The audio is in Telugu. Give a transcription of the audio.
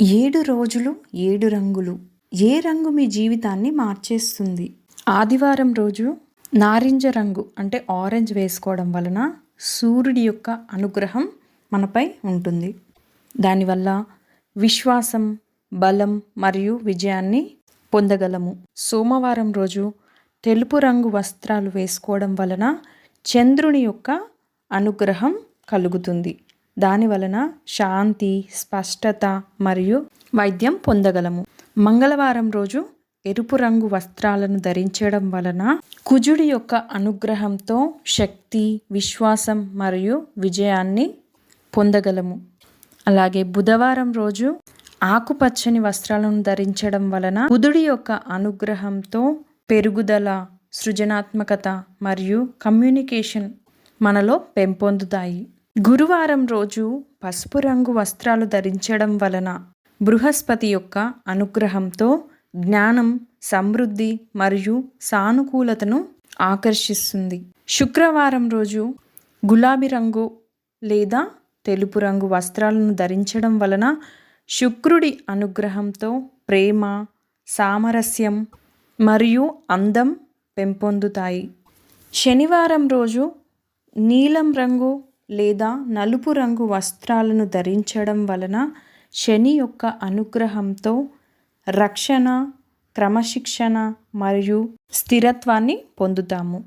ఏడు రోజులు ఏడు రంగులు. ఏ రంగు మీ జీవితాన్ని మార్చేస్తుంది? ఆదివారం రోజు నారింజ రంగు అంటే ఆరెంజ్ వేసుకోవడం వలన సూర్యుడి యొక్క అనుగ్రహం మనపై ఉంటుంది. దానివల్ల విశ్వాసం బలం మరియు విజయాన్ని పొందగలము. సోమవారం రోజు తెలుపు రంగు వస్త్రాలు వేసుకోవడం వలన చంద్రుని యొక్క అనుగ్రహం కలుగుతుంది. దాని వలన శాంతి స్పష్టత మరియు వైద్యం పొందగలము. మంగళవారం రోజు ఎరుపు రంగు వస్త్రాలను ధరించడం వలన కుజుడి యొక్క అనుగ్రహంతో శక్తి విశ్వాసం మరియు విజయాన్ని పొందగలము. అలాగే బుధవారం రోజు ఆకుపచ్చని వస్త్రాలను ధరించడం వలన బుధుడి యొక్క అనుగ్రహంతో పెరుగుదల సృజనాత్మకత మరియు కమ్యూనికేషన్ మనలో పెంపొందుతాయి. గురువారం రోజు పసుపు రంగు వస్త్రాలు ధరించడం వలన బృహస్పతి యొక్క అనుగ్రహంతో జ్ఞానం సమృద్ధి మరియు సానుకూలతను ఆకర్షిస్తుంది. శుక్రవారం రోజు గులాబీ రంగు లేదా తెలుపు రంగు వస్త్రాలను ధరించడం వలన శుక్రుడి అనుగ్రహంతో ప్రేమ సామరస్యం మరియు అందం పెంపొందుతాయి. శనివారం రోజు నీలం రంగు లేదా నలుపు రంగు వస్త్రాలను ధరించడం వలన శని యొక్క అనుగ్రహంతో రక్షణ క్రమశిక్షణ మరియు స్థిరత్వాన్ని పొందుతాము.